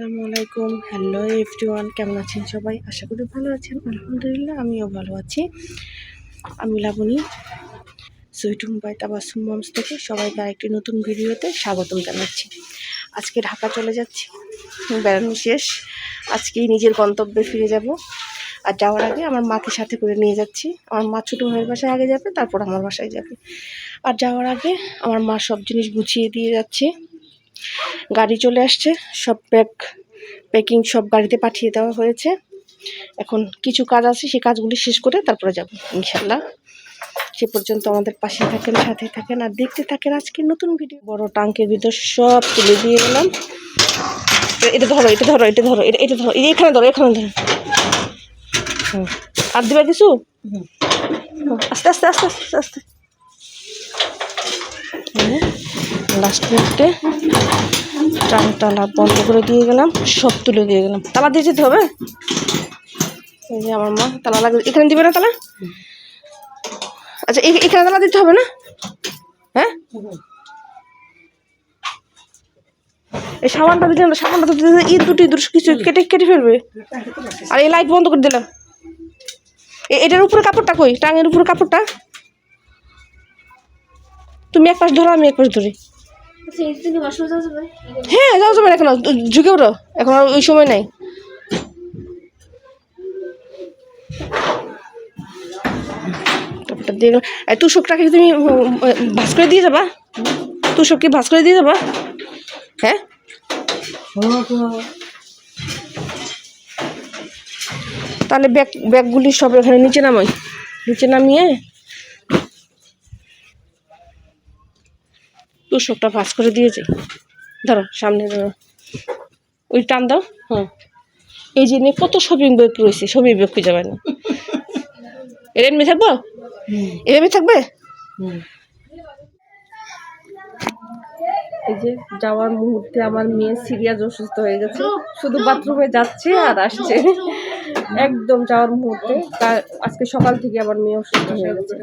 আসসালামু আলাইকুম। Hello everyone কেমন আছেন সবাই? আশা করি ভালো আছেন। আলহামদুলিল্লাহ, আমিও ভালো আছি। আমি লাবণী সুইট মুম্বাই তাবাসুম মমস থেকে সবাইকে আরেকটি নতুন ভিডিওতে স্বাগতম জানাচ্ছি। আজকে ঢাকা চলে যাচ্ছি। বেড়ানো শেষ। আজকেই নিজের গন্তব্যে ফিরে যাব। আর যাওয়ার আগে আমার মাকে সাথে করে নিয়ে যাচ্ছি। আমার মা ছোটো ভাইয়ের বাসায় আগে যাবে, তারপর আমার বাসায় যাবে। আর যাওয়ার আগে আমার মা সব জিনিস গুছিয়ে দিয়ে যাচ্ছে। গাড়ি চলে আসছে। সব ব্যাগ প্যাকিং সব গাড়িতে পাঠিয়ে দেওয়া হয়েছে। এখন কিছু কাজ আছে সেই কাজগুলি শেষ করে তারপরে যাব ইনশাল্লাহ সে পর্যন্ত আমাদের পাশে থাকেন সাথে থাকেন আর দেখতে থাকেন আজকে নতুন ভিডিও বড় টাঙ্কের ভিতর সব তুলে দিয়ে গেলাম। এটা ধরো এটা ধরো এটা ধরো এটা এটা ধরো এখানে ধরো এখানে ধরো। আর দিবা কিছু। আস্তে আস্তে আস্তে আস্তে আস্তে। লাস্ট মিনিটে টান টালা বন্ধ করে দিয়ে গেলাম, সব তুলে দিয়ে গেলাম। তালা দিয়ে যেতে হবে? এই যে আমার মা, তালা লাগবে। এখানে দিবে না তালা? আচ্ছা এখানে তালা দিতে হবে না? হ্যাঁ? এই সাবানটা দিলে সাবানটা তো দিলে ইট দুটি দুটো কিছু কেটে কেটে ফেলবে। আর এই লাইট বন্ধ করে দিলাম। এটার উপরে কাপড়টা কই? টাঙের উপরে কাপড়টা? তুমি এক পাশ ধরো, আমি এক পাশ ধরি। হ্যাঁ যাও যাবে এখন। ঝুঁকে ওঠো, এখন আর ওই সময় নাই। তুষকটাকে তুমি ভাঁজ করে দিয়ে যাবা তুষক কি ভাঁজ করে দিয়ে যাবা হ্যাঁ? তাহলে ব্যাগ, ব্যাগগুলি সব এখানে নিচে নামাই নিচে নামিয়ে তুষকটা ভাঁজ করে দিয়েছে ধরো সামনে ধরো। ওই টান দাও হ্যাঁ। এই যে নিয়ে কত শপিং ব্যাগ রয়েছে শপিং ব্যাগ খুঁজে পায় না এর এমনি থাকব এভাবে থাকবে? এই যে যাওয়ার মুহূর্তে আমার মেয়ে সিরিয়াস অসুস্থ হয়ে গেছে। শুধু বাথরুমে যাচ্ছে আর আসছে। একদম যাওয়ার মুহূর্তে তার আজকে সকাল থেকে আমার মেয়ে অসুস্থ হয়ে গেছে।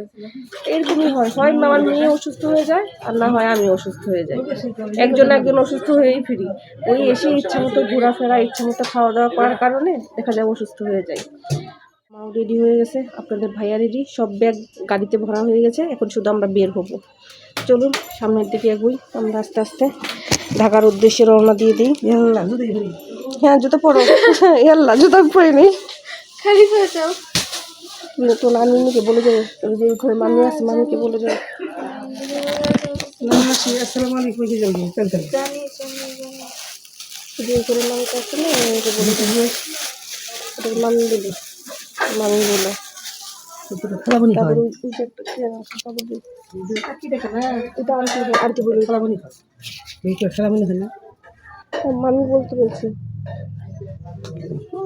এরকমই হয় হয় আমার মেয়ে অসুস্থ হয়ে যায় আর না হয় আমি অসুস্থ হয়ে যাই। একজন একজন অসুস্থ হয়েই ফিরি। ওই এসে ইচ্ছা মতো ঘোরাফেরা ইচ্ছা মতো খাওয়া দাওয়া করার কারণে দেখা যায় অসুস্থ হয়ে যায় মাও রেডি হয়ে গেছে আপনাদের ভাইয়া রেডি সব ব্যাগ গাড়িতে ভরা হয়ে গেছে এখন শুধু আমরা বের হব। চলুন সামনের দিকে এগোই আমরা আস্তে আস্তে ঢাকার উদ্দেশ্যে রওনা দিয়ে দিই। হ্যাঁ জুতো পরো। ইয়াল্লা জুতো পরে নেই তো নানিকে বলে যাবে। ওই যে ঘরে মামি আছে মামিকে বলে যাবে। মামিকে না মামি মামি বলে। তারপরে ওই ওই যে কি যেন আছে, তারপর দিই। এটা আর কি আর কি বলি মামি বলতে বলছি।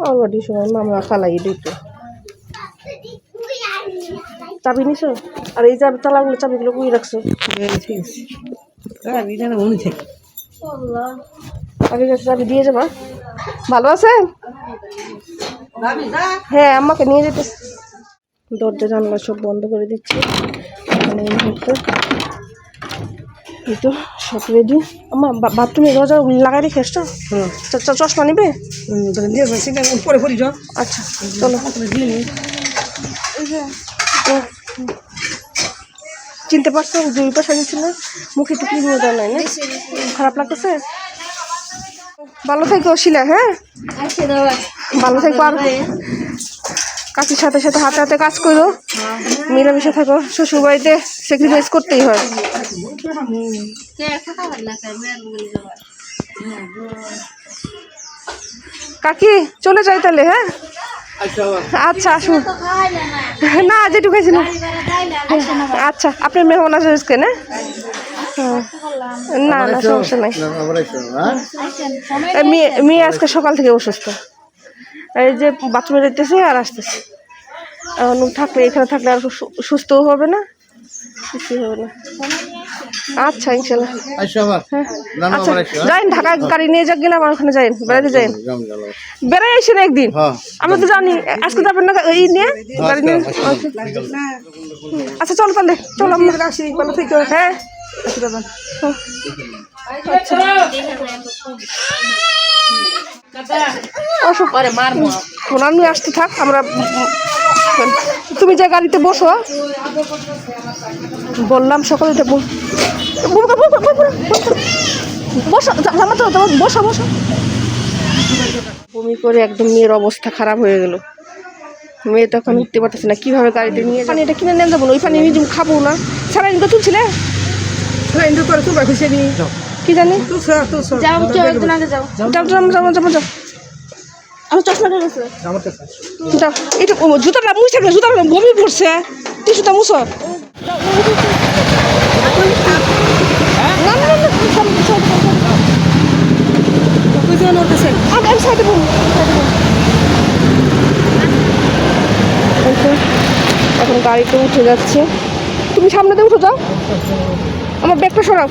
অলরেডি সময় মামা ফালাই দিত। চাবি নিছো? আর এই চাবি তালাগুলো চাবিগুলো কুই রাখছো? চাবি কাছে চাবি দিয়ে যাবা। ভালো আছে? হ্যাঁ আমাকে নিয়ে যেতে। দরজা জানলা সব বন্ধ করে দিচ্ছি। মানে এই মুহূর্তে এই তো। সব রেডি আমার বাথরুমে দরজা লাগাই রেখে এসছো চশমা নিবে? আচ্ছা চলো। এই যে, ও, হুম। চিনতে পারছ দুই পাশে ছিল মুখে টুকরি নিয়ে দেওয়া নাই না? খারাপ লাগতেছে? ভালো থেকো শিলা হ্যাঁ? ভালো থেকো আর কাকির সাথে সাথে হাতে হাতে কাজ করো। মিলেমিশে থাকো। শ্বশুর বাড়িতে স্যাক্রিফাইস করতেই হয়। কাকি চলে যাই তাহলে হ্যাঁ? আচ্ছা আসুন। না যেটুকু খাইছি না। আচ্ছা আপনার মেহমান আছে আজকে না। না না সমস্যা নাই। মেয়ে আজকে সকাল থেকে অসুস্থ। এই যে বাথরুমে যেতেছে আর আসতেছে। এখন থাকলে এখানে থাকলে আর সুস্থও হবে না কিছুই হবে না। আচ্ছা ইনশাল্লাহ। হ্যাঁ। আচ্ছা যাইন ঢাকা গাড়ি নিয়ে যাক গেলাম আর ওখানে যাইন বেড়াতে যাইন। বেড়াই আসেন একদিন। আমরা তো জানি আজকে যাবেন না এই নিয়ে গাড়ি নিয়ে। আচ্ছা। আচ্ছা চলো তাহলে চলো আমরা। আসি। ভালো থেকে হ্যাঁ আচ্ছা আসতে থাক আমরা তুমি যে গাড়িতে বসো বললাম সকলে বসো জামা তো বসো বসো বমি করে একদম মেয়ের অবস্থা খারাপ হয়ে গেল। মেয়ে তখন উঠতে পারতেছে না কীভাবে গাড়িতে নিয়ে পানি এটা কিনে নিয়ে যাব না ওই পানি আমি খাব না। স্যালাইন তো তুলছিলে? তোর তো বাকি সেনি কি জানি? তো স্যার তো যাও কেউ একদিন আগে যাও। যাও যাও যাও যাও যাও। আমার চশমাটা গেছে। আমার কাছে যাও এটা ও, জুতাটা মুছে না জুতাটা বমি করছে। টিস্যুটা মুছো। এখন গাড়িতে উঠে যাচ্ছে। তুমি সামনে দিয়ে উঠে যাও। আমার ব্যাগটা সরাও।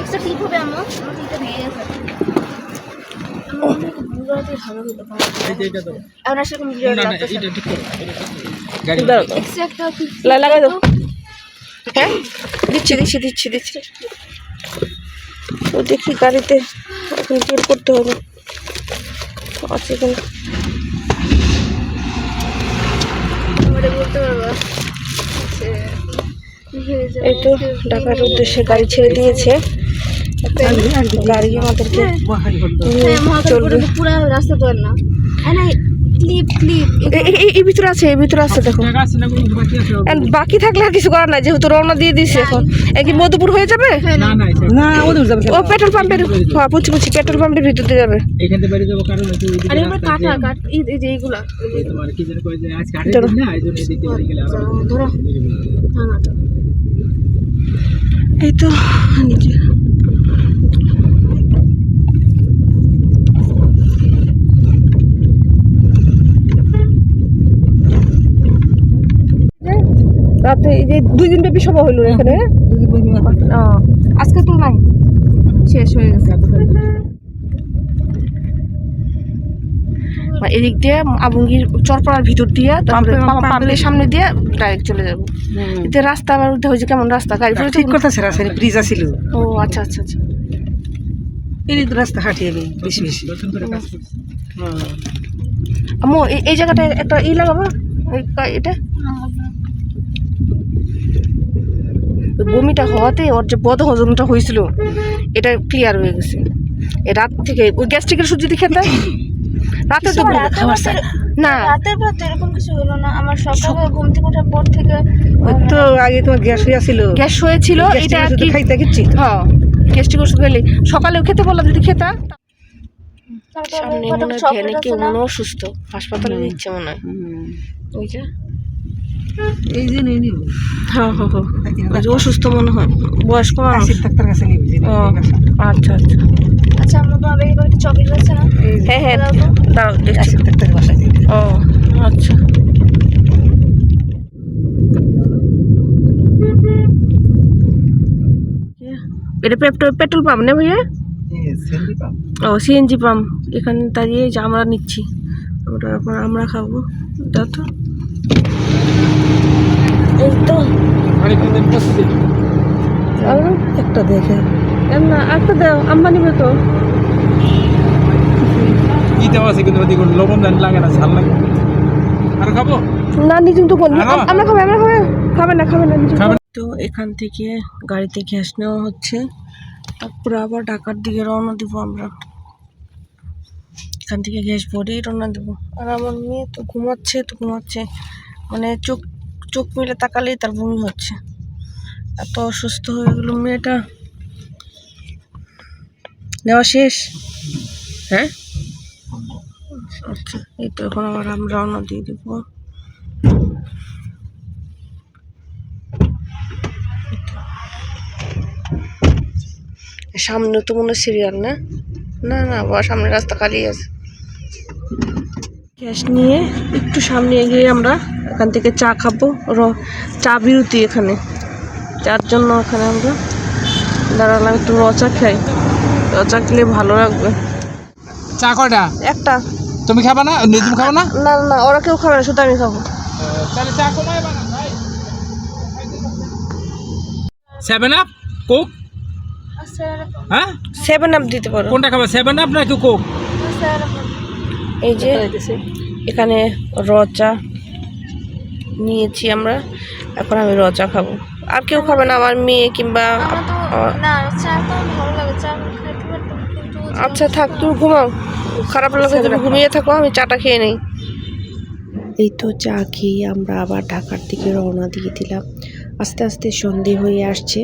এক্সট্রা ঠিক হবে আমার তিনটা ভেঙে গেছে আমার মনে হয় ভুল করাতে ভালো হতো দাও হ্যাঁ দিচ্ছি দিচ্ছি দিচ্ছি দিচ্ছি ও দেখি গাড়িতে বের করতে হবে আছে আমারে বলতে পারবা এই তো ঢাকার উদ্দেশ্যে গাড়ি ছেড়ে দিয়েছে। গাড়ি আমাদেরকে হ্যাঁ তো পুরো রাস্তা তো আর না। এই- এই ভিতরে আছে এই ভিতরে আছে দেখো। বাকি থাকলে আর কিছু করার নাই যেহেতু রওনা দিয়ে দিছে এখন। এ কি মধুপুর হয়ে যাবে? না ও পেট্রোল পাম্পের হ্যাঁ বুঝছি বুঝছি পেট্রোল পাম্পের ভিতর দিয়ে যাবে। এখান থেকে বেরিয়ে যাব কারণ হচ্ছে ওইদিকে আরে আমার রাস্তা কাটা জ্যাম। কাট এই এই যে এইগুলা এই তোমার কি যেন কয় যে আজকে হাটের দিন না এই জন্য এদিকে বেরিয়ে গেলে আরও ধরো না না এই তো নিচে রাতে এই যে দুই দিন ব্যাপী সভা হইল এখানে? আজকে তো নাই। শেষ হয়ে গেছে। এদিক দিয়ে আবঙ্গির চরপাড়ার ভিতর দিয়ে পাম্পের সামনে দিয়ে ডাইরেক্ট চলে যাব। এতে রাস্তা আবার উঠে হয়েছে কেমন রাস্তা? গাড়ি ঠিক কথা স্যার আসলে ব্রিজ আছিল। ও আচ্ছা আচ্ছা আচ্ছা। এই তো রাস্তা হাঁটিয়ে নেই বেশি বেশি। আম্মু এই- জায়গাটায় একটা ই লাগাবো? এটা? বমিটা হওয়াতে ওর যে বদ হজমটা হয়েছিল এটা ক্লিয়ার হয়ে গেছে। রাত থেকে ওই গ্যাস্ট্রিকের ওষুধ যদি খেতে রাতে তো খাবার না। রাতের পর তো এরকম কিছু হলো না। আমার সকালে ঘুম থেকে ওঠার পর থেকে ওই তো আগে তোমার গ্যাস হয়ে আছিল গ্যাস হয়েছিল এটা কি খাইতে গেছি হ্যাঁ গ্যাস্ট্রিক ওষুধ খেলে সকালেও খেতে বললাম যদি খেতা। সামনে মনে হয় কেউ? মনে অসুস্থ। হাসপাতালে নিচ্ছে মনে হয়। ওই যে। এই যে নেই হ্যাঁ হ্যাঁ হ্যাঁ। যে অসুস্থ মনে হয়। বয়স্ক মানুষ? ডাক্তার কাছে নিবি আচ্ছা আচ্ছা। আচ্ছা আমার তো আবেগে করে চকলেট আছে না? হ্যাঁ হ্যাঁ দাও তো। দাঁড়াও দেখছি। আসিফ বাসায় ও আচ্ছা। এটা পেট্রোল পেট্রোল পাম্প না ভাইয়া? ও সিএনজি পাম্প। এখানে দাঁড়িয়ে যে আমরা নিচ্ছি। আমরা আমরা খাব। দাও তো। এই তো একটা দেখে। না একটা দাও নিবে তো। কি দেওয়া আছে কিন্তু ওদিকে? লবণ দান লাগে না ঝাল লাগে। আর খাব? না নিজুম তো কোন আমরা খাব আমরা খাবে। খাবে না খাবে না তো এখান থেকে গাড়িতে গ্যাস নেওয়া হচ্ছে। তারপরে আবার ঢাকার দিকে রওনা দিব আমরা। এখান থেকে গ্যাস ভরেই রওনা দেবো। আর আমার মেয়ে তো ঘুমাচ্ছে তো ঘুমাচ্ছে। মানে চোখ চোখ মেলে তাকালেই তার বমি হচ্ছে। এত অসুস্থ হয়ে গেল মেয়েটা। নেওয়া শেষ? হ্যাঁ? আচ্ছা এই তো এখন আবার আমরা রওনা দিয়ে দেবো। সামনে তো মনে সিরিয়াল না? না না বা সামনে রাস্তা খালি আছে। গ্যাস নিয়ে একটু সামনে এগিয়ে আমরা এখান থেকে চা খাব। চা বিরতি এখানে। যার জন্য এখানে আমরা দাঁড়ালাম একটু র চা খাই। র চা খেলে ভালো লাগবে। চা কটা একটা। তুমি খাবা না? নিজম খাবা না? না না ওরা কেউ খাবে না শুধু আমি খাব। তাহলে চা বানা ভাই? সেভেন আপ কোক আচ্ছা হ্যাঁ? সেভেন আপ দিতে পারো। কোনটা খাবে? সেভেন আপ নাকি কোক এই যে এখানে র চা নিয়েছি আমরা। এখন আমি র চা খাব। আর কেউ খাবে না আমার মেয়ে কিংবা লাগে আচ্ছা থাক তুমি ঘুমাও। খারাপ লাগলে তুমি ঘুমিয়ে থাকো আমি চাটা খেয়ে নেই। এই তো চা খেয়ে আমরা আবার ঢাকার দিকে রওনা দিয়ে দিলাম। আস্তে আস্তে সন্ধে হয়ে আসছে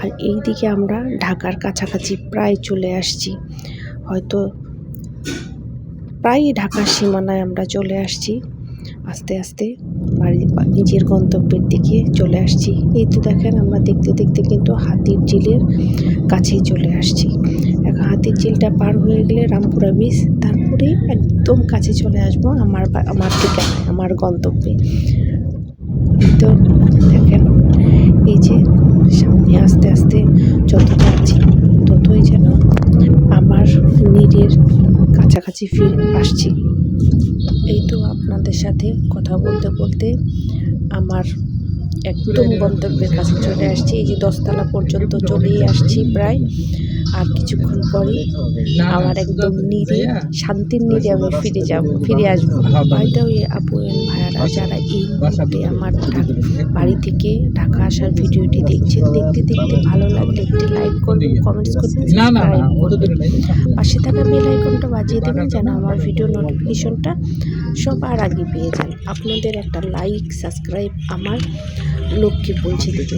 আর এই দিকে আমরা ঢাকার কাছাকাছি প্রায় চলে আসছি। হয়তো প্রায় ঢাকার সীমানায় আমরা চলে আসছি। আস্তে আস্তে বাড়ি নিজের গন্তব্যের দিকে চলে আসছি। এই তো দেখেন আমরা দেখতে দেখতে কিন্তু হাতির ঝিলের কাছেই চলে আসছি। এখন হাতির ঝিলটা পার হয়ে গেলে রামপুরা বীচ তারপরে একদম কাছে চলে আসব আমার আমার ঠিকানায়, আমার গন্তব্যে। তো দেখেন, এই যে সামনে আস্তে আস্তে যত যাচ্ছি ততই যেন আমার নীরের কাছাকাছি ফিরে আসছি। এই তো আপনাদের সাথে কথা বলতে বলতে আমার একদম গন্তব্যের কাছে চলে আসছি। এই যে দশতলা পর্যন্ত চলেই আসছি প্রায়। আর কিছুক্ষণ পরে আমার একদম নিরে শান্তির নিরে আমি ফিরে যাব ফিরে আসব। বাড়িতে ওই আপু ভাইয়ারা যারা এই মুহূর্তে আমার বাড়ি থেকে ঢাকা আসার ভিডিওটি দেখছেন দেখতে দেখতে ভালো লাগলে একটি লাইক করবেন কমেন্টস করবেন পাশে থাকা বেল আইকনটা বাজিয়ে দেবেন যেন আমার ভিডিও নোটিফিকেশনটা সবার আগে পেয়ে যান। আপনাদের একটা লাইক সাবস্ক্রাইব আমার লোককে পৌঁছে দেবে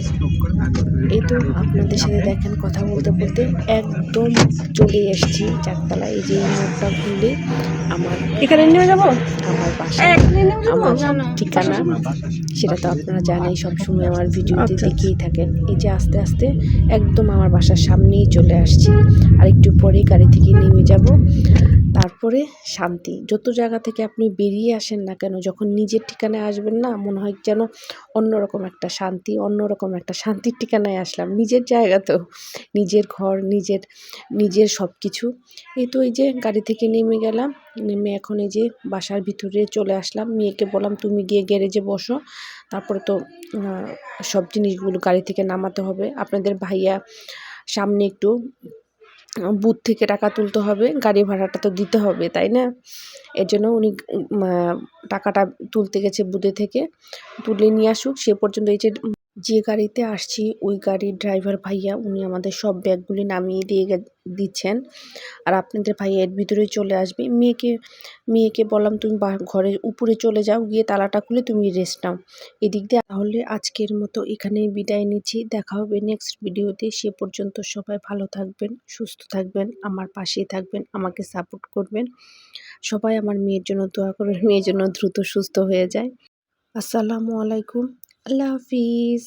এই তো আপনাদের সাথে দেখেন কথা বলতে বলতে একদম চলে এসেছি চারতলায় এই যে মোড়টা ঘুরলে আমার এখানে নিয়ে যাব? আমার বাসা? আমার। ঠিকানা সেটা তো আপনারা জানেন সবসময় আমার ভিডিওতে দেখিয়ে দেখেই থাকেন। এই যে আস্তে আস্তে একদম আমার বাসার সামনেই চলে আসছি। আর একটু পরে গাড়ি থেকে নেমে যাব। তারপরে শান্তি। যত জায়গা থেকে আপনি বেরিয়ে আসেন না কেন, যখন নিজের ঠিকানায় আসবেন না, মনে হয় যেন অন্যরকম একটা শান্তি, অন্যরকম একটা শান্তির ঠিকানায় আসলাম। নিজের জায়গা তো, নিজের ঘর, নিজের নিজের সব কিছু এই তো এই যে গাড়ি থেকে নেমে গেলাম, নেমে এখন এই যে বাসার ভিতরে চলে আসলাম। মেয়েকে বললাম, তুমি গিয়ে গ্যারেজে বসো। তারপরে তো সব জিনিসগুলো গাড়ি থেকে নামাতে হবে। আপনাদের ভাইয়া সামনে একটু বুথ থেকে টাকা তুলতে হবে, গাড়ি ভাড়াটা তো দিতে হবে, তাই না? এর জন্য উনি টাকাটা তুলতে গেছে বুথে থেকে। তুলে নিয়ে আসুক, সে পর্যন্ত এই যে যে গাড়িতে আসছি, ওই গাড়ির ড্রাইভার ভাইয়া উনি আমাদের সব ব্যাগগুলি নামিয়ে দিয়ে দিচ্ছেন। আর আপনাদের ভাইয়া এর ভিতরে চলে আসবে। মেয়েকে মেয়েকে বললাম, তুমি ঘরের উপরে চলে যাও, গিয়ে তালাটা খুলে তুমি রেস্ট নাও। এদিক দিয়ে তাহলে আজকের মতো এখানেই বিদায় নিচ্ছি। দেখা হবে নেক্সট ভিডিওতে সে পর্যন্ত সবাই ভালো থাকবেন, সুস্থ থাকবেন, আমার পাশেই থাকবেন, আমাকে সাপোর্ট করবেন। সবাই আমার মেয়ের জন্য দোয়া করবেন, মেয়ের জন্য দ্রুত সুস্থ হয়ে যায়। আসসালামু আলাইকুম। আল্লাহ হাফিজ